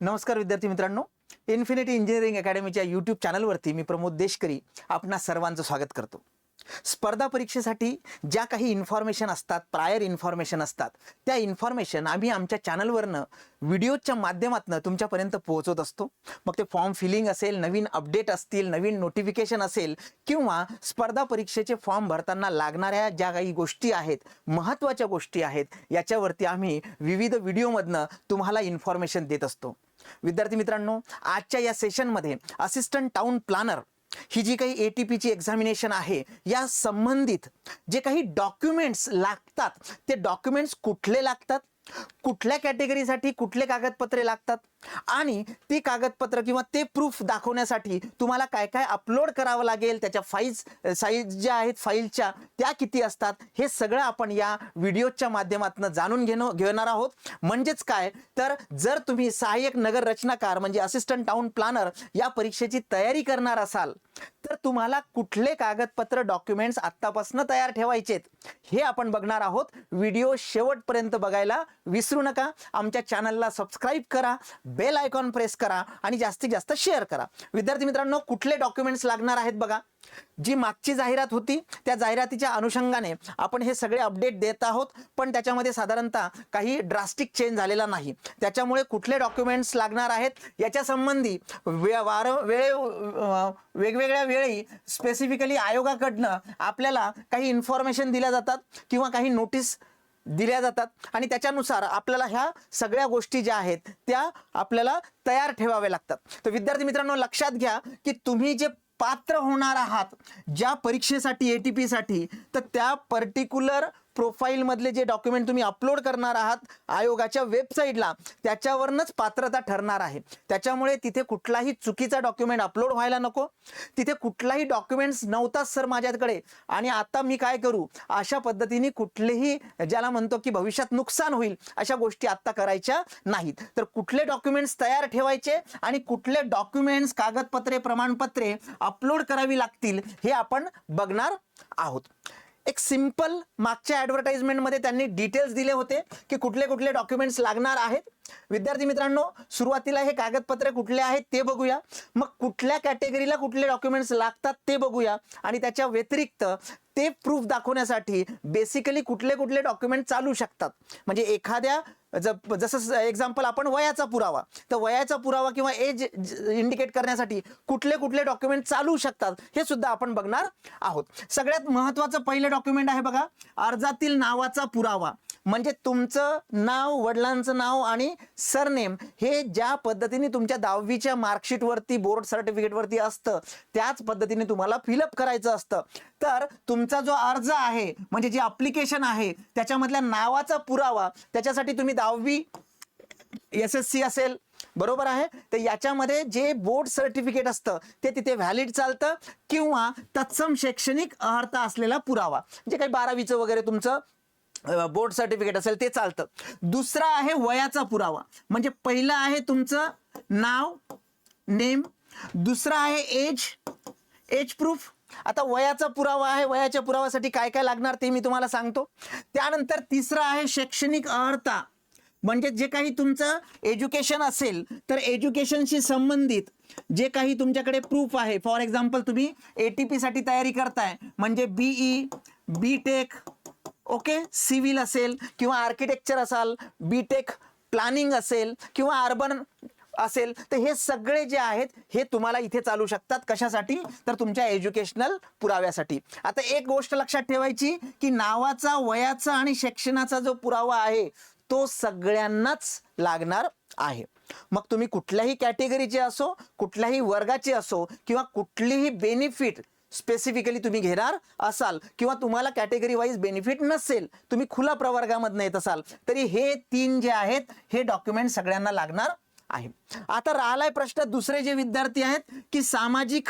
नमस्कार विद्यार्थी मित्रांनो. इन्फिनिटी इंजिनिअरिंग अकॅडमीच्या यूट्यूब चॅनलवरती मी प्रमोद देशकरी आपणा सर्वांचं स्वागत करतो. स्पर्धा परीक्षेसाठी ज्या काही इन्फॉर्मेशन असतात प्रायर इन्फॉर्मेशन असतात त्या इन्फॉर्मेशन आम्ही आमच्या चॅनलवरनं व्हिडिओच्या माध्यमातून तुमच्यापर्यंत पोहोचवत असतो. मग ते फॉर्म फिलिंग असेल नवीन अपडेट असतील नवीन नोटिफिकेशन असेल किंवा स्पर्धा परीक्षेचे फॉर्म भरताना लागणाऱ्या ज्या काही गोष्टी आहेत महत्त्वाच्या गोष्टी आहेत याच्यावरती आम्ही विविध व्हिडिओमधनं तुम्हाला इन्फॉर्मेशन देत असतो. विद्यार्थी मित्रांनो आजच्या या सेशनमध्ये असिस्टंट टाउन प्लॅनर ही जी काही ए टी पीची एक्झामिनेशन आहे या संबंधित जे काही डॉक्युमेंट्स लागतात ते डॉक्युमेंट्स कुठले लागतात? कुठल्या कॅटेगरीसाठी कुठले कागदपत्रे लागतात? आणि ती कागदपत्र किंवा ते प्रूफ दाखवण्यासाठी तुम्हाला काय काय अपलोड करावं लागेल त्याच्या फाईल्स साईज ज्या आहेत फाईलच्या त्या किती असतात हे सगळं आपण या व्हिडिओच्या माध्यमातून जाणून घेणं घेणार आहोत. म्हणजेच काय? तर जर तुम्ही सहाय्यक नगर रचनाकार म्हणजे असिस्टंट टाउन प्लॅनर या परीक्षेची तयारी करणार असाल तर तुम्हाला कुठले कागदपत्र डॉक्युमेंट्स आत्तापासून तयार ठेवायचेत हे आपण बघणार आहोत. व्हिडिओ शेवटपर्यंत बघायला विसरू नका. आमच्या चॅनलला सबस्क्राईब करा. बेल आयकॉन प्रेस करा आणि जास्तीत जास्त शेअर करा. विद्यार्थी मित्रांनो कुठले डॉक्युमेंट्स लागणार आहेत बघा. जी मागची जाहिरात होती त्या जाहिरातीच्या अनुषंगाने आपण हे सगळे अपडेट देत आहोत पण त्याच्यामध्ये साधारणतः काही ड्रास्टिक चेंज झालेला नाही. त्याच्यामुळे कुठले डॉक्युमेंट्स लागणार आहेत याच्या संबंधी वे वार वेळे वेगवेगळ्या वेळी स्पेसिफिकली आयोगाकडनं आपल्याला काही इन्फॉर्मेशन दिल्या जातात किंवा काही नोटीस दिल्या जातात. आणि त्याच्यानुसार आपल्याला ह्या सगळ्या गोष्टी ज्या आहेत त्या आपल्याला तयार ठेवाव्या लागतात. तर विद्यार्थी मित्रांनो लक्षात घ्या की तुम्ही जे पात्र होणार आहात ज्या परीक्षेसाठी ए टी पीसाठी तर त्या पर्टिक्युलर प्रोफाईलमधले जे डॉक्युमेंट तुम्ही अपलोड करणार आहात आयोगाच्या वेबसाईटला त्याच्यावरनंच पात्रता ठरणार आहे. त्याच्यामुळे तिथे कुठलाही चुकीचा डॉक्युमेंट अपलोड व्हायला नको. तिथे कुठलाही डॉक्युमेंट्स नव्हताच सर माझ्याकडे. आणि आता मी काय करू? अशा पद्धतीने कुठलेही ज्याला म्हणतो की भविष्यात नुकसान होईल अशा गोष्टी आत्ता करायच्या नाहीत. तर कुठले डॉक्युमेंट्स तयार ठेवायचे आणि कुठले डॉक्युमेंट्स कागदपत्रे प्रमाणपत्रे अपलोड करावी लागतील हे आपण बघणार आहोत. एक सिंपल मागच्या ॲडव्हर्टाइजमेंटमध्ये त्यांनी डिटेल्स दिले होते की कुठले कुठले डॉक्युमेंट्स लागणार आहेत. विद्यार्थी मित्रांनो सुरुवातीला हे कागदपत्रे कुठले आहेत ते बघूया. मग कुठल्या कॅटेगरीला कुठले डॉक्युमेंट्स लागतात ते बघूया. आणि त्याच्या व्यतिरिक्त ते प्रूफ दाखवण्यासाठी बेसिकली कुठले कुठले डॉक्युमेंट चालू शकतात. म्हणजे एखाद्या जसं एक्झाम्पल आपण वयाचा पुरावा. तर वयाचा पुरावा किंवा एज इंडिकेट करण्यासाठी कुठले कुठले डॉक्युमेंट चालू शकतात हे सुद्धा आपण बघणार आहोत. सगळ्यात महत्त्वाचं पहिलं डॉक्युमेंट आहे बघा अर्जातील नावाचा पुरावा. म्हणजे तुमचं नाव वडिलांचं नाव आणि सरनेम हे ज्या पद्धतीने तुमच्या दहावीच्या मार्कशीटवरती बोर्ड सर्टिफिकेटवरती असतं त्याच पद्धतीने तुम्हाला फिलअप करायचं असतं. तर तुमचा जो अर्ज आहे म्हणजे जे अप्लिकेशन आहे त्याच्यामधल्या नावाचा पुरावा त्याच्यासाठी तुम्ही दहावी एस एस सी असेल बरोबर आहे? तर याच्यामध्ये जे बोर्ड सर्टिफिकेट असतं ते तिथे व्हॅलिड चालतं किंवा तत्सम शैक्षणिक अर्हता असलेला पुरावा. जे काही बारावीचं वगैरे तुमचं बोर्ड सर्टिफिकेट असेल ते चालतं. दुसरा आहे वयाचा पुरावा. म्हणजे पहिलं आहे तुमचं नाव नेम. दुसरा आहे एज एज प्रूफ आता वयाचा पुरावा आहे वयाच्या पुराव्यासाठी काय काय लागणार ते मी तुम्हाला सांगतो. त्यानंतर तिसरा आहे शैक्षणिक अर्हता. म्हणजे जे काही तुमचं एज्युकेशन असेल तर एज्युकेशनशी संबंधित जे काही तुमच्याकडे प्रूफ आहे. फॉर एक्झाम्पल तुम्ही ए टी पीसाठी तयारी करताय. म्हणजे BE B tech okay? Civil असेल किंवा आर्किटेक्चर असाल बी टेक प्लॅनिंग असेल किंवा अर्बन असेल तर हे सगळे जे आहेत हे तुम्हाला इथे चालू शकतात. कशासाठी? तर तुमच्या एज्युकेशनल पुराव्यासाठी. आता एक गोष्ट लक्षात ठेवायची की नावाचा वयाचा आणि शिक्षणाचा जो पुरावा आहे तो सगळ्यांनाच लागणार आहे. मग तुम्ही कुठल्याही कॅटेगरीचे असो कुठल्याही वर्गाचे असो किंवा कुठलीही बेनिफिट स्पेसिफिकली तुम्ही घेणार असाल किंवा तुम्हाला कॅटेगरी वाईज बेनिफिट नसेल तुम्ही खुला प्रवर्गामधनं येत असाल तरी हे तीन जे आहेत हे डॉक्युमेंट सगळ्यांना लागणार आहे. आता राहिलाय प्रश्न दुसरे जे विद्यार्थी आहेत की सामाजिक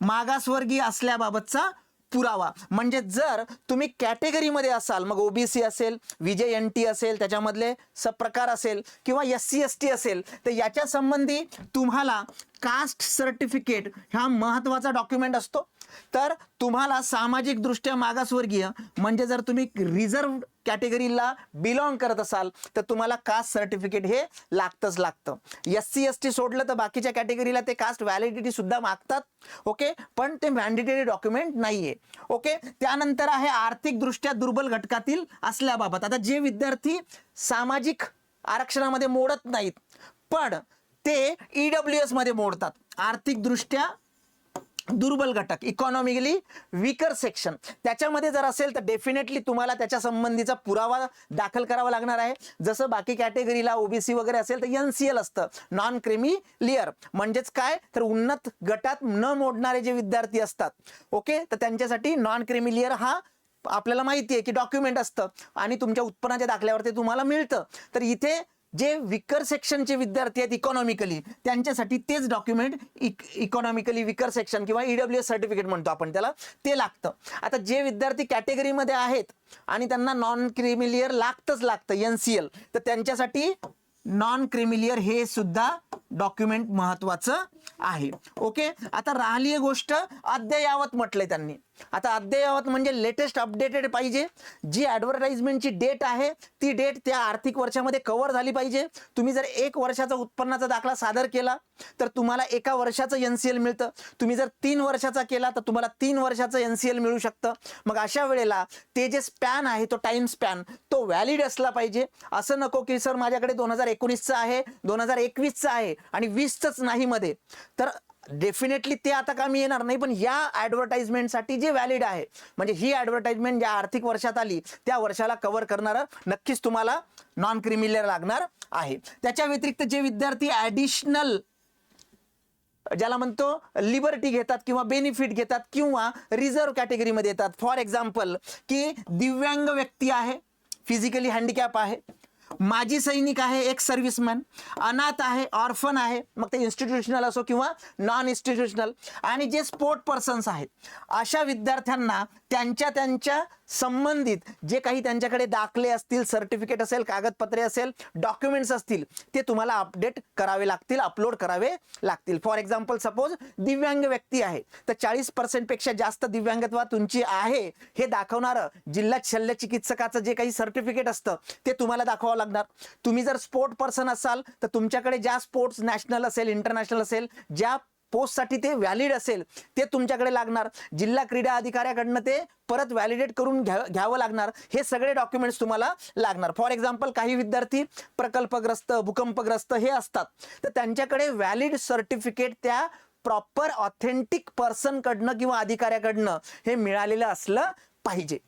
मागासवर्गीय असल्याबाबतचा पुरावा. म्हणजे जर तुम्ही कॅटेगरीमध्ये असाल मग ओबीसी असेल विजय एन टी असेल त्याच्यामधले सप्रकार असेल किंवा एस सी एस टी असेल तर याच्या संबंधी तुम्हाला कास्ट सर्टिफिकेट हा महत्त्वाचा डॉक्युमेंट असतो. तर तुम्हाला सामाजिकदृष्ट्या मागासवर्गीय म्हणजे जर तुम्ही रिझर्व कॅटेगरीला बिलॉंग करत असाल तर तुम्हाला कास्ट सर्टिफिकेट हे लागतंच लागतं. एस सी एस टी सोडलं तर बाकीच्या कॅटेगरीला ते कास्ट व्हॅलिडिटी सुद्धा मागतात ओके पण ते मॅन्डेटरी डॉक्युमेंट नाहीये ओके त्यानंतर आहे आर्थिकदृष्ट्या दुर्बल घटकातील असल्याबाबत आता जे विद्यार्थी सामाजिक आरक्षणामध्ये मोडत नाहीत पण ते ईडब्ल्यू डब्ल्यू एसमध्ये मोडतात. आर्थिकदृष्ट्या दुर्बल घटक इकॉनॉमिकली विकर सेक्शन त्याच्यामध्ये जर असेल तर डेफिनेटली तुम्हाला त्याच्या संबंधीचा पुरावा दाखल करावा लागणार आहे. जसं बाकी कॅटेगरीला ओबीसी वगैरे असेल तर एन सी एल असतं. नॉन क्रिमी लिअर म्हणजेच काय? तर उन्नत गटात न मोडणारे जे विद्यार्थी असतात. ओके तर त्यांच्यासाठी नॉन क्रिमी लिअर हा आपल्याला माहिती आहे की डॉक्युमेंट असतं. आणि तुमच्या उत्पन्नाच्या दाखल्यावर ते तुम्हाला मिळतं. तर इथे जे विकर सेक्शनचे विद्यार्थी आहेत इकॉनॉमिकली त्यांच्यासाठी तेच डॉक्युमेंट इक इकॉनॉमिकली विकर सेक्शन किंवा ईडब्ल्यू एस सर्टिफिकेट म्हणतो आपण त्याला ते लागतं. आता जे विद्यार्थी कॅटेगरीमध्ये आहेत आणि त्यांना नॉन क्रिमिलियर लागतंच लागतं एन सी एल तर त्यांच्यासाठी नॉन क्रिमिलियर हे सुद्धा डॉक्युमेंट महत्वाचं आहे. ओके आता राहिली आहे गोष्ट अद्ययावत म्हटलंय त्यांनी. आता अद्ययावत म्हणजे लेटेस्ट अपडेटेड पाहिजे. जी ॲडव्हर्टाइजमेंटची डेट आहे ती डेट त्या आर्थिक वर्षामध्ये कव्हर झाली पाहिजे. तुम्ही जर एक वर्षाचा उत्पन्नाचा दाखला सादर केला तर तुम्हाला एका वर्षाचं एन सी एल मिळतं. तुम्ही जर तीन वर्षाचा केला तर तुम्हाला तीन वर्षाचं एन सी एल मिळू शकतं. मग अशा वेळेला ते जे स्पॅन आहे तो टाइम स्पॅन तो व्हॅलिड असला पाहिजे. असं नको की सर माझ्याकडे दोन हजार एकोणीसचं आहे दोन हजार एकवीसचं आहे. आणि वीसच नाही मध्ये. तर डेफिनेटली ते आता कामी येणार नाही पण या ॲडव्हर्टाइजमेंटसाठी जे व्हॅलिड आहे म्हणजे ही ॲडव्हर्टाइजमेंट ज्या आर्थिक वर्षात आली त्या वर्षाला कव्हर करणारं नक्कीच तुम्हाला नॉन क्रिमिलर लागणार आहे. त्याच्या व्यतिरिक्त जे विद्यार्थी ॲडिशनल ज्याला म्हणतो लिबर्टी घेतात किंवा बेनिफिट घेतात किंवा रिझर्व कॅटेगरीमध्ये येतात. फॉर एक्झाम्पल की दिव्यांग व्यक्ती आहे फिजिकली हँडिकॅप आहे माजी सैनिक आहे एक सर्व्हिसमॅन अनाथ आहे ऑर्फन आहे मग ते इन्स्टिट्यूशनल असो किंवा नॉन इन्स्टिट्यूशनल आणि जे स्पोर्ट पर्सन्स आहेत अशा विद्यार्थ्यांना त्यांच्या त्यांच्या संबंधित जे काही त्यांच्याकडे दाखले असतील सर्टिफिकेट असेल कागदपत्रे असेल डॉक्युमेंट्स असतील ते तुम्हाला अपडेट करावे लागतील अपलोड करावे लागतील. फॉर एक्झाम्पल सपोज दिव्यांग व्यक्ती आहे तर चाळीस पर्सेंटपेक्षा जास्त दिव्यांगत्वा तुमची आहे हे दाखवणारं जिल्हा शल्य चिकित्सकाचं जे काही सर्टिफिकेट असतं ते तुम्हाला दाखवावं लागणार. तुम्ही जर स्पोर्ट पर्सन असाल तर तुमच्याकडे ज्या स्पोर्ट्स नॅशनल असेल इंटरनॅशनल असेल ज्या पोस्टसाठी ते व्हॅलिड असेल ते तुमच्याकडे लागणार. जिल्हा क्रीडा अधिकाऱ्याकडनं ते परत व्हॅलिडेट करून घ्या घ्यावं लागणार. हे सगळे डॉक्युमेंट्स तुम्हाला लागणार. फॉर एक्झाम्पल काही विद्यार्थी प्रकल्पग्रस्त भूकंपग्रस्त हे असतात. तर त्यांच्याकडे व्हॅलिड सर्टिफिकेट त्या प्रॉपर ऑथेंटिक पर्सनकडनं किंवा अधिकाऱ्याकडनं हे मिळालेलं असलं पाहिजे.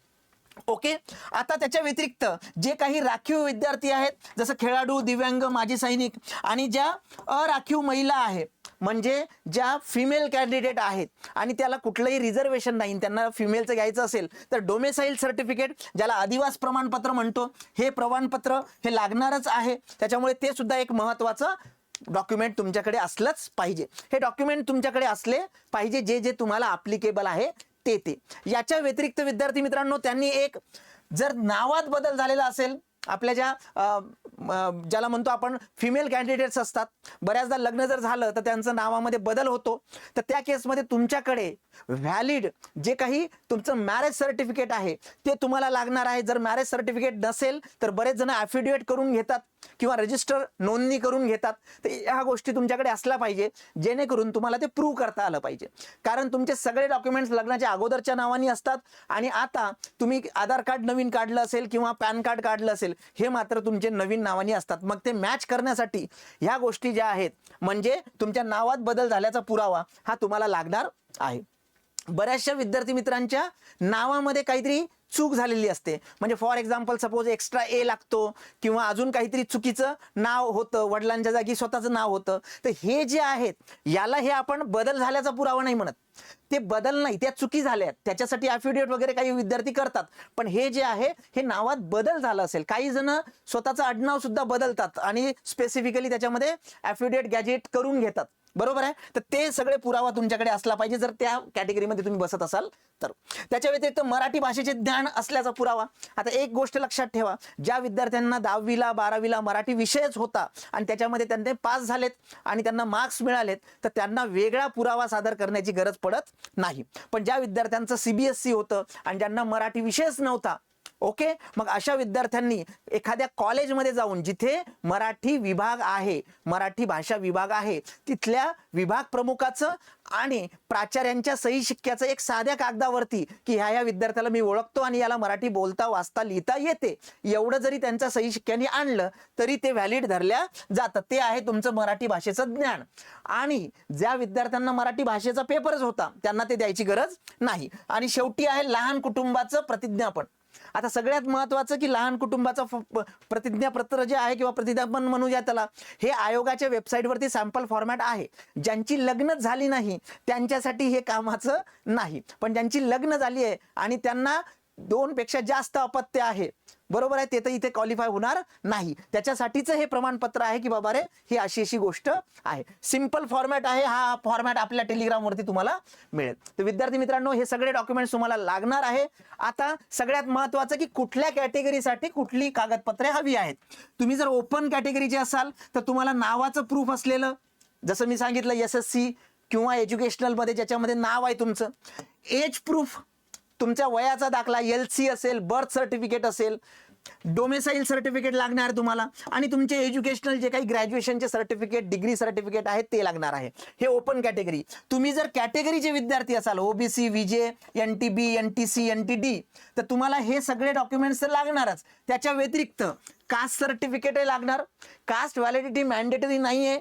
ओके? आता त्याच्या व्यतिरिक्त जे काही राखीव विद्यार्थी आहेत जसं खेळाडू दिव्यांग माजी सैनिक आणि ज्या अराखीव महिला आहेत म्हणजे ज्या फिमेल कॅन्डिडेट आहेत आणि त्याला कुठलंही रिझर्वेशन नाही त्यांना फिमेलचं घ्यायचं असेल तर डोमेसाईल सर्टिफिकेट ज्याला आदिवास प्रमाणपत्र म्हणतो हे प्रमाणपत्र हे लागणारच आहे. त्याच्यामुळे ते सुद्धा एक महत्त्वाचं डॉक्युमेंट तुमच्याकडे असलंच पाहिजे. हे डॉक्युमेंट तुमच्याकडे असले पाहिजे जे जे तुम्हाला अप्लिकेबल आहे ते ते. याच्या व्यतिरिक्त विद्यार्थी मित्रांनो त्यांनी एक जर नावात बदल झालेला असेल आपल्या ज्या ज्याला म्हणतो आपण फिमेल कॅन्डिडेट्स असतात बऱ्याचदा लग्न जर झालं तर त्यांचं नावामध्ये बदल होतो. तर त्या केसमध्ये तुमच्याकडे व्हॅलिड जे काही तुमचं मॅरेज सर्टिफिकेट आहे ते तुम्हाला लागणार आहे. जर मॅरेज सर्टिफिकेट नसेल तर बरेच जण ॲफिडेविट करून घेतात. किंवा रजिस्टर नोंदणी करून घेतात तर ह्या गोष्टी तुमच्याकडे असल्या पाहिजे जेणेकरून तुम्हाला ते प्रूव्ह करता आलं पाहिजे. कारण तुमचे सगळे डॉक्युमेंट्स लग्नाच्या अगोदरच्या नावानी असतात आणि आता तुम्ही आधार कार्ड नवीन काढलं असेल किंवा पॅन कार्ड काढलं असेल हे मात्र तुमचे नवीन नावानी असतात. मग ते मॅच करण्यासाठी ह्या गोष्टी ज्या आहेत म्हणजे तुमच्या नावात बदल झाल्याचा पुरावा हा तुम्हाला लागणार आहे. बऱ्याचशा विद्यार्थी मित्रांच्या नावामध्ये काहीतरी चूक झालेली असते. म्हणजे for example suppose extra A लागतो किंवा अजून काहीतरी चुकीचं नाव होतं वडिलांच्या जागी स्वतःचं नाव होतं. तर हे जे आहेत याला हे आपण बदल झाल्याचा पुरावा नाही म्हणत. ते बदल नाही त्या चुकी झाल्या आहेत. त्याच्यासाठी ॲफिडेविट वगैरे काही विद्यार्थी करतात. पण हे जे आहे हे नावात बदल झाला असेल. काही जण स्वतःचं आडनाव सुद्धा बदलतात आणि स्पेसिफिकली त्याच्यामध्ये ॲफिडेविट गॅजेट करून घेतात. बरोबर आहे? तर ते सगळे पुरावा तुमच्याकडे असला पाहिजे. जर त्या कॅटेगरीमध्ये तुम्ही बसत असाल तर. त्याच्या व्यतिरिक्त मराठी भाषेचे ज्ञान असल्याचा पुरावा. आता एक गोष्ट लक्षात ठेवा. ज्या विद्यार्थ्यांना दहावीला बारावीला मराठी विषयच होता आणि त्याच्यामध्ये त्यांचे पास झालेत आणि त्यांना मार्क्स मिळालेत तर त्यांना वेगळा पुरावा सादर करण्याची गरज पडत नाही. पण ज्या विद्यार्थ्यांचं सीबीएसई होतं आणि ज्यांना मराठी विषयच नव्हता ओके? मग अशा विद्यार्थ्यांनी एखाद्या कॉलेजमध्ये जाऊन जिथे मराठी विभाग आहे मराठी भाषा विभाग आहे तिथल्या विभाग प्रमुखाचं आणि प्राचार्यांच्या सही शिक्क्याचं एक साध्या कागदावरती की ह्या ह्या विद्यार्थ्याला मी ओळखतो आणि याला मराठी बोलता वाचता लिहिता येते. एवढं जरी त्यांच्या सही शिक्क्याने आणलं तरी ते व्हॅलिड धरल्या जातं ते आहे तुमचं मराठी भाषेचं ज्ञान. आणि ज्या विद्यार्थ्यांना मराठी भाषेचा पेपरच होता त्यांना ते द्यायची गरज नाही. आणि शेवटी आहे लहान कुटुंबाचं प्रतिज्ञापन आता सगळ्यात महत्वाचं की लहान कुटुंबाचं प्रतिज्ञापत्र जे आहे किंवा प्रतिज्ञापन म्हणूया त्याला हे आयोगाच्या वेबसाईटवरती सॅम्पल फॉर्मॅट आहे. ज्यांची लग्न झाली नाही त्यांच्यासाठी हे कामाचं नाही. पण ज्यांची लग्न झाली आहे आणि त्यांना दोन पेक्षा जास्त अपत्य आहे. बरोबर आहे? ते तर इथे क्वालिफाय होणार नाही. त्याच्यासाठीच हे प्रमाणपत्र आहे की बाबा रे ही अशी अशी गोष्ट आहे. सिंपल फॉर्मॅट आहे. हा फॉर्मॅट आपल्या टेलिग्रामवरती तुम्हाला मिळेल. तर विद्यार्थी मित्रांनो हे सगळे डॉक्युमेंट्स तुम्हाला लागणार आहे. आता सगळ्यात महत्वाचं की कुठल्या कॅटेगरीसाठी कुठली कागदपत्रे हवी आहेत? तुम्ही जर ओपन कॅटेगरीचे असाल तर तुम्हाला नावाचं प्रूफ असलेलं जसं मी सांगितलं एस एस सी किंवा एज्युकेशनलमध्ये ज्याच्यामध्ये नाव आहे तुमचं एज प्रूफ तुमच्या वयाचा दाखला एल सी असेल बर्थ सर्टिफिकेट असेल डोमेसाईल सर्टिफिकेट लागणार तुम्हाला. आणि तुमचे एज्युकेशनल जे काही ग्रॅज्युएशनचे सर्टिफिकेट डिग्री सर्टिफिकेट आहेत ते लागणार आहे. हे ओपन कॅटेगरी तुम्ही जर कॅटेगरीचे विद्यार्थी असाल OBC V J N T B N T C N T D तर तुम्हाला हे सगळे डॉक्युमेंट्स तर लागणारच. त्याच्या व्यतिरिक्त कास्ट सर्टिफिकेटही लागणार. कास्ट व्हॅलिडिटी मॅन्डेटरी नाही आहे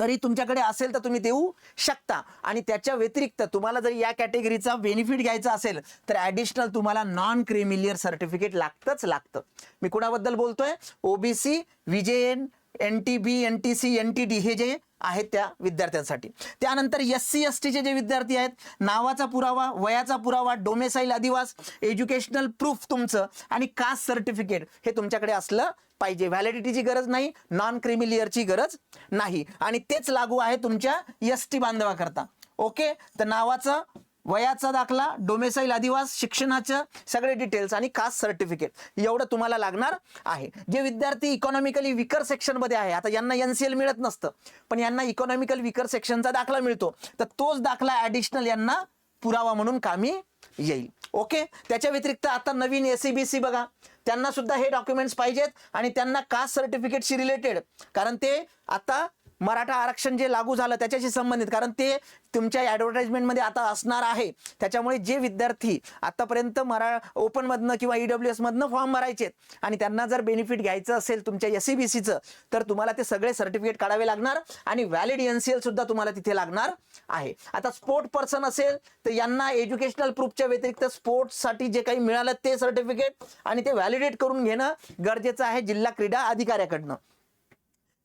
तरी तुमच्याकडे असेल तर तुम्ही देऊ शकता. आणि त्याच्या व्यतिरिक्त तुम्हाला जर या कॅटेगरीचा बेनिफिट घ्यायचा असेल तर ॲडिशनल तुम्हाला नॉन क्रिमिलियर सर्टिफिकेट लागतंच लागतं. मी कुणाबद्दल बोलतोय? OBC V J N N T B N T C N T D हे जे आहेत त्या विद्यार्थ्यांसाठी. त्यानंतर एस सी एस टीचे जे विद्यार्थी आहेत नावाचा पुरावा वयाचा पुरावा डोमेसाईल अधिवास एज्युकेशनल प्रूफ तुमचं आणि कास्ट सर्टिफिकेट हे तुमच्याकडे असलं पाहिजे. व्हॅलिडिटीची गरज नाही नॉन क्रिमिलियरची गरज नाही. आणि तेच लागू आहे तुमच्या एस टी बांधवाकरता. ओके तर नावाचं वयाचा दाखला डोमेसाईल अधिवास शिक्षणाचं सगळे डिटेल्स आणि कास्ट सर्टिफिकेट एवढं तुम्हाला लागणार आहे. जे विद्यार्थी इकॉनॉमिकली विकर सेक्शनमध्ये आहे आता यांना एन सी एल मिळत नसतं पण यांना इकॉनॉमिकल विकर सेक्शनचा दाखला मिळतो तर तोच दाखला ॲडिशनल यांना पुरावा म्हणून कामी येईल. ओके त्याच्या व्यतिरिक्त आता नवीन एस बी सी बघा. त्यांना सुद्धा हे डॉक्युमेंट्स पाहिजेत आणि त्यांना कास्ट सर्टिफिकेटशी रिलेटेड कारण ते आता मराठा आरक्षण जे लागू झालं त्याच्याशी संबंधित कारण ते तुमच्या ॲडव्हर्टाइजमेंटमध्ये आता असणार आहे. त्याच्यामुळे जे विद्यार्थी आतापर्यंत मरा ओपनमधनं किंवा ई डब्ल्यू एसमधनं फॉर्म भरायचे आणि त्यांना जर बेनिफिट घ्यायचं असेल तुमच्या एस सी बी सीचं तर तुम्हाला ते सगळे सर्टिफिकेट काढावे लागणार आणि व्हॅलिड एन सी एल सुद्धा तुम्हाला तिथे लागणार आहे. आता स्पोर्ट पर्सन असेल तर यांना एज्युकेशनल प्रूफच्या व्यतिरिक्त स्पोर्ट्ससाठी जे काही मिळालं ते सर्टिफिकेट आणि ते व्हॅलिडेट करून घेणं गरजेचं आहे जिल्हा क्रीडा अधिकाऱ्याकडनं.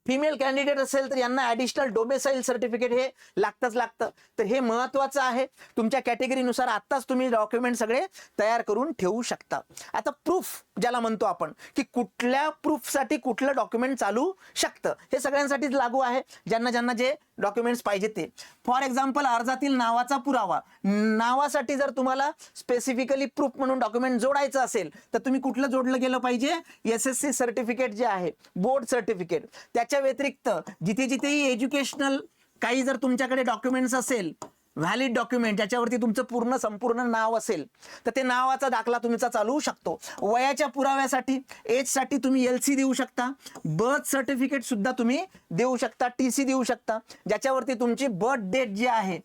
फिमेल कॅन्डिडेट असेल तर यांना ॲडिशनल डोमेसाईल सर्टिफिकेट हे लागतंच लागतं. तर हे महत्वाचं आहे. तुमच्या कॅटेगरीनुसार आत्ताच तुम्ही डॉक्युमेंट सगळे तयार करून ठेवू शकता. आता प्रूफ ज्याला म्हणतो आपण की कुठल्या प्रूफसाठी कुठलं डॉक्युमेंट चालू शकतं. हे सगळ्यांसाठीच लागू आहे. ज्यांना ज्यांना जे डॉक्युमेंट्स पाहिजे ते. फॉर एक्झाम्पल अर्जातील नावाचा पुरावा. नावासाठी जर तुम्हाला स्पेसिफिकली प्रूफ म्हणून डॉक्युमेंट जोडायचं असेल तर तुम्ही कुठलं जोडलं गेलं पाहिजे? एस एस सी सर्टिफिकेट जे आहे बोर्ड सर्टिफिकेट त्याच्या व्यतिरिक्त जिथे जिथेही एज्युकेशनल काही जर तुमच्याकडे डॉक्युमेंट्स असेल व्हॅलिड डॉक्युमेंट ज्याच्यावरती तुमचं पूर्ण संपूर्ण नाव असेल तर ते नावाचा दाखला तुमचा चालवू शकतो. वयाच्या पुराव्यासाठी एजसाठी तुम्ही एल सी देऊ शकता. बर्थ सर्टिफिकेट सुद्धा तुम्ही देऊ शकता टी सी देऊ शकता. ज्याच्यावरती तुमची बर्थ डेट जी आहे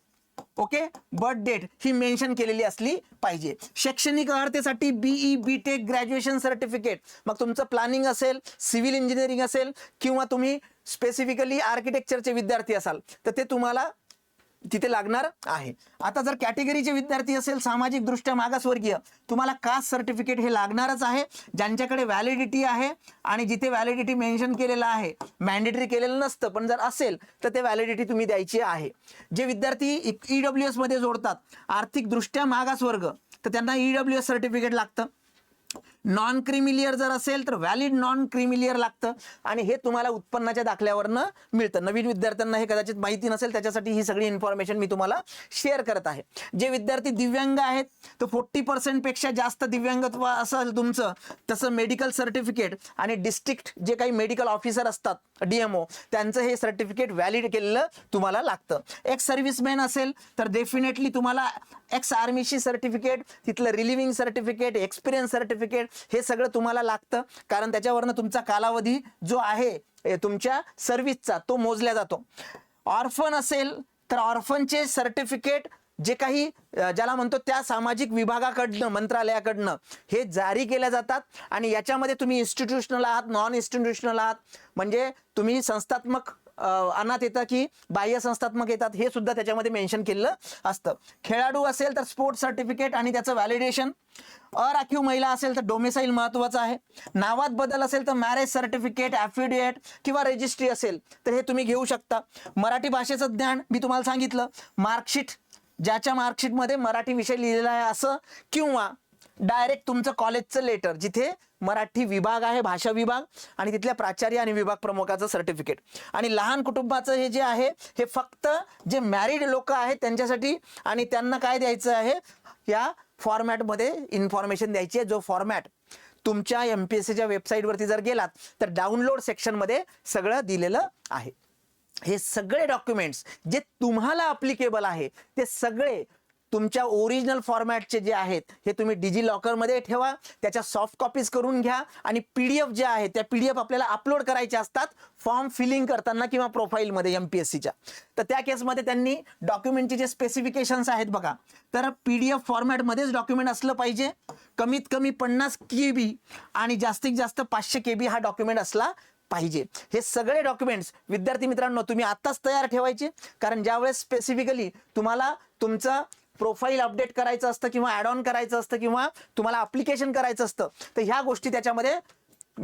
ओके बर्थ डेट ही मेन्शन केलेली असली पाहिजे. शैक्षणिक अर्हतेसाठी BE B tech graduation certificate मग तुमचं प्लॅनिंग असेल सिव्हिल इंजिनिअरिंग असेल किंवा तुम्ही स्पेसिफिकली आर्किटेक्चरचे विद्यार्थी असाल तर ते तुम्हाला तिथे लागणार आहे. आता जर कॅटेगरीचे विद्यार्थी असेल सामाजिक दृष्ट्या मागासवर्गीय तुम्हाला कास्ट सर्टिफिकेट हे लागणारच आहे. ज्यांच्याकडे व्हॅलिडिटी आहे आणि जिथे व्हॅलिडिटी मेन्शन केलेलं आहे मॅन्डेटरी केलेलं नसतं पण जर असेल तर ते व्हॅलिडिटी तुम्ही द्यायची आहे. जे विद्यार्थी ई डब्ल्यू एसमध्ये जोडतात आर्थिक दृष्ट्या मागासवर्ग तर त्यांना ई डब्ल्यू एस सर्टिफिकेट लागतं. नॉन क्रिमिलियर जर असेल तर व्हॅलिड नॉन क्रिमिलियर लागतं. आणि हे तुम्हाला उत्पन्नाच्या दाखल्यावरनं मिळतं. नवीन विद्यार्थ्यांना हे कदाचित माहिती नसेल त्याच्यासाठी ही सगळी इन्फॉर्मेशन मी तुम्हाला शेअर करत आहे. जे विद्यार्थी दिव्यांग आहेत तर फोर्टी पर्सेंटपेक्षा जास्त दिव्यांगत्व असेल तुमचं तसं मेडिकल सर्टिफिकेट आणि डिस्ट्रिक्ट जे काही मेडिकल ऑफिसर असतात डीएमओ त्यांचं हे सर्टिफिकेट व्हॅलिड केलेलं तुम्हाला लागतं. एक्स सर्व्हिसमॅन असेल तर डेफिनेटली तुम्हाला एक्स आर्मीशी सर्टिफिकेट तिथलं रिलिव्हिंग सर्टिफिकेट एक्सपिरियन्स सर्टिफिकेट हे सगळं तुम्हाला लागतं कारण त्याच्यावरनं तुमचा कालावधी जो आहे तुमच्या सर्व्हिसचा तो मोजला जातो. ऑर्फन असेल तर ऑर्फनचे सर्टिफिकेट जे काही ज्याला म्हणतो त्या सामाजिक विभागाकडनं मंत्रालयाकडनं हे जारी केल्या जातात. आणि याच्यामध्ये तुम्ही इन्स्टिट्यूशनल आहात नॉन इन्स्टिट्यूशनल आहात. म्हणजे तुम्ही संस्थात्मक अनात अनाथ येतं की बाह्य संस्थात्मक येतात हे सुद्धा त्याच्यामध्ये मेन्शन केलेलं असतं. खेळाडू असेल तर स्पोर्ट्स सर्टिफिकेट आणि त्याचं व्हॅलिडेशन अराखीव महिला असेल तर डोमिसाईल महत्वाचं आहे. नावात बदल असेल तर मॅरेज सर्टिफिकेट ॲफिडिएट किंवा रजिस्ट्री असेल तर हे तुम्ही घेऊ शकता. मराठी भाषेचं ज्ञान मी तुम्हाला सांगितलं. मार्कशीट ज्याच्या मार्कशीटमध्ये मराठी विषय लिहिलेला आहे असं किंवा डायरेक्ट तुमचं कॉलेजचं लेटर जिथे मराठी विभाग आहे भाषा विभाग आणि तिथल्या प्राचार्य आणि विभाग प्रमुखाचं सर्टिफिकेट आणि लहान कुटुंबाचं हे जे आहे हे फक्त जे मॅरिड लोक आहेत त्यांच्यासाठी आणि त्यांना काय द्यायचं आहे या फॉर्मॅटमध्ये इन्फॉर्मेशन द्यायची आहे जो फॉर्मॅट तुमच्या एम पी एस सीच्या वेबसाईटवरती जर गेलात तर डाउनलोड सेक्शनमध्ये सगळं दिलेलं आहे. हे सगळे डॉक्युमेंट्स जे तुम्हाला अप्लिकेबल आहे ते सगळे तुमच्या ओरिजिनल फॉर्मॅटचे जे आहेत हे तुम्ही डिजी लॉकरमध्ये ठेवा त्याच्या सॉफ्ट कॉपीज करून घ्या आणि पी डी एफ जे आहे त्या पी डी एफ आपल्याला अपलोड करायच्या असतात फॉर्म फिलिंग करताना किंवा प्रोफाईलमध्ये एम पी एस सीच्या तर त्या केसमध्ये त्यांनी डॉक्युमेंटचे जे स्पेसिफिकेशन्स आहेत बघा तर पी डी एफ फॉर्मॅटमध्येच डॉक्युमेंट असलं पाहिजे. कमीत कमी पन्नास के बी आणि जास्तीत जास्त पाचशे के बी हा डॉक्युमेंट असला पाहिजे. हे सगळे डॉक्युमेंट्स विद्यार्थी मित्रांनो तुम्ही आत्ताच तयार ठेवायचे. कारण ज्यावेळेस स्पेसिफिकली तुम्हाला तुमचं प्रोफाईल अपडेट करायचं असतं किंवा ॲड ऑन करायचं असतं किंवा तुम्हाला अप्लिकेशन करायचं असतं तर ह्या गोष्टी त्याच्यामध्ये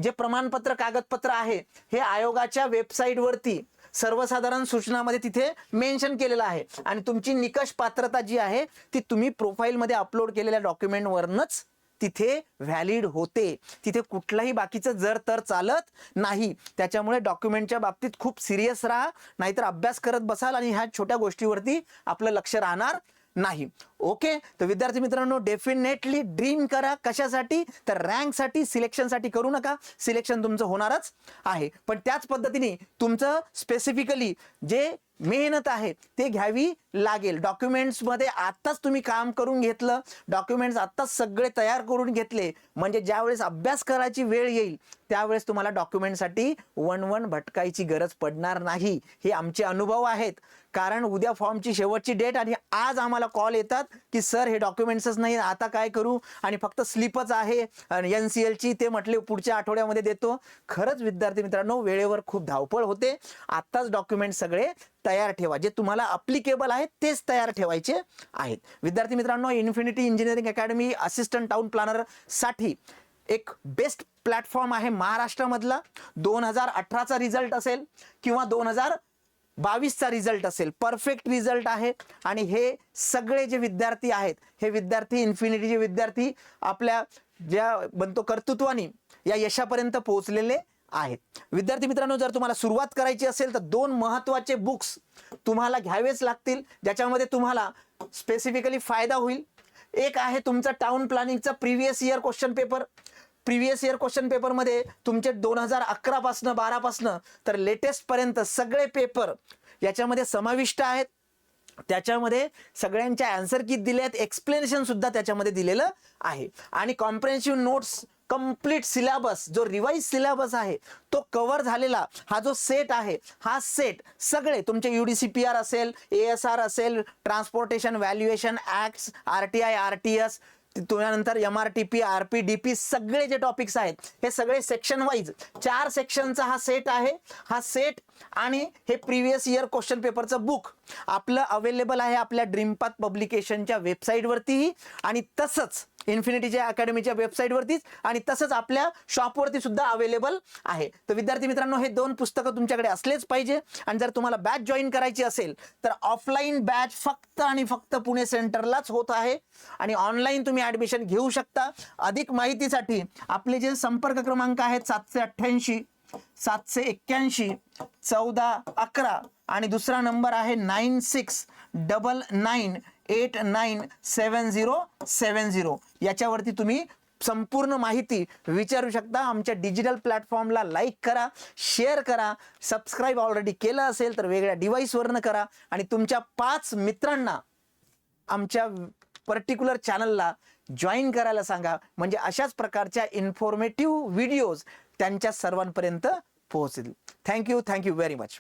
जे प्रमाणपत्र कागदपत्र आहे हे आयोगाच्या वेबसाईटवरती सर्वसाधारण सूचनामध्ये तिथे मेन्शन केलेलं आहे. आणि तुमची निकष पात्रता जी आहे ती तुम्ही प्रोफाईलमध्ये अपलोड केलेल्या डॉक्युमेंटवरनच तिथे व्हॅलिड होते. तिथे कुठलाही बाकीचं जर तर चालत नाही त्याच्यामुळे डॉक्युमेंटच्या बाबतीत खूप सिरियस राहा नाहीतर अभ्यास करत बसाल आणि ह्या छोट्या गोष्टीवरती आपलं लक्ष राहणार नाही. ओके तर विद्यार्थी मित्रांनो डेफिनेटली ड्रीम करा. कशासाठी? तर रँकसाठी सिलेक्शनसाठी करू नका. सिलेक्शन तुमचं होणारच आहे. पण त्याच पद्धतीने तुमचं स्पेसिफिकली जे मेहनत आहे ते घ्यावी लागेल. डॉक्युमेंट्समध्ये आत्ताच तुम्ही काम करून घेतलं. डॉक्युमेंट्स आत्ताच सगळे तयार करून घेतले. म्हणजे ज्यावेळेस अभ्यास करायची वेळ येईल त्यावेळेस तुम्हाला डॉक्युमेंटसाठी वन वन भटकायची गरज पडणार नाही. हे आमचे अनुभव आहेत. कारण उद्या फॉर्मची शेवटची डेट आणि आज आम्हाला कॉल येतात की सर हे डॉक्युमेंट्सच नाही आता काय करू? आणि फक्त स्लिपच आहे. एन सी एलची ते म्हटले पुढच्या आठवड्यामध्ये देतो. खरंच विद्यार्थी मित्रांनो वेळेवर खूप धावपळ होते. आत्ताच डॉक्युमेंट सगळे तयार ठेवा. जे तुम्हाला अप्लिकेबल आहेत तेच तयार ठेवायचे आहेत. विद्यार्थी मित्रांनो infinity engineering academy assistant town प्लॅनरसाठी एक बेस्ट प्लॅटफॉर्म आहे महाराष्ट्रामधला. दोन हजार अठराचा रिझल्ट असेल किंवा दोन हजार बावीसचा रिझल्ट असेल परफेक्ट रिझल्ट आहे. आणि हे सगळे जे विद्यार्थी आहेत हे विद्यार्थी इन्फिनिटीचे विद्यार्थी आपल्या ज्या बनतो कर्तृत्वानी या यशापर्यंत पोहोचलेले आहेत. विद्यार्थी मित्रांनो जर तुम्हाला सुरुवात करायची असेल तर दोन महत्त्वाचे बुक्स तुम्हाला घ्यावेच लागतील ज्याच्यामध्ये तुम्हाला स्पेसिफिकली फायदा होईल. एक आहे तुमचा town प्लॅनिंगचा previous year question paper previous year question पेपरमध्ये तुमचे दोन हजार अकरापासनं बारापासनं तर लेटेस्ट पर्यंत सगळे पेपर याच्यामध्ये समाविष्ट आहेत. त्याच्यामध्ये सगळ्यांच्या अँसर किट दिले आहेत एक्सप्लेनेशन सुद्धा त्याच्यामध्ये दिलेलं आहे. आणि कॉम्प्रेन्सिव्ह नोट्स कंप्लीट सिलेबस जो रिवाईज सिलेबस आहे तो कव्हर झालेला हा जो सेट आहे हा सेट सगळे तुमचे U D C P R असेल ए एस आर असेल transportation valuation acts R T I R T S त्यानंतर M R T P R P D P सगळे जे टॉपिक्स आहेत हे सगळे सेक्शन वाईज चार सेक्शनचा हा सेट आहे. हा सेट आणि हे प्रिव्हियस इयर क्वेश्चन पेपरचं बुक आपलं अवेलेबल आहे आपल्या ड्रीमपाथ पब्लिकेशनच्या वेबसाईटवरतीही आणि तसंच इन्फिनिटीच्या अकॅडमीच्या वेबसाईटवरतीच आणि तसंच आपल्या शॉपवरती सुद्धा अवेलेबल आहे. तर विद्यार्थी मित्रांनो हे दोन पुस्तकं तुमच्याकडे असलेच पाहिजे. आणि जर तुम्हाला बॅच जॉईन करायची असेल तर ऑफलाईन बॅच फक्त आणि फक्त पुणे सेंटरलाच होत आहे. आणि ऑनलाईन तुम्ही ॲडमिशन घेऊ शकता. अधिक माहितीसाठी आपले जे संपर्क क्रमांक आहेत सातशे अठ्ठ्याऐंशी सातशे एक्क्याऐंशी चौदा अकरा आणि दुसरा नंबर आहे nine six double nine eight nine seven zero seven zero. याच्यावरती तुम्ही संपूर्ण माहिती विचारू शकता. आमच्या डिजिटल प्लॅटफॉर्मला लाईक करा शेअर करा. सबस्क्राईब ऑलरेडी केलं असेल तर वेगळ्या डिव्हाइसवरनं करा. आणि तुमच्या पाच मित्रांना आमच्या पर्टिक्युलर चॅनलला जॉईन करायला सांगा. म्हणजे अशाच प्रकारच्या इन्फॉर्मेटिव्ह व्हिडिओज त्यांच्या सर्वांपर्यंत पोहोचतील. Thank you thank you very much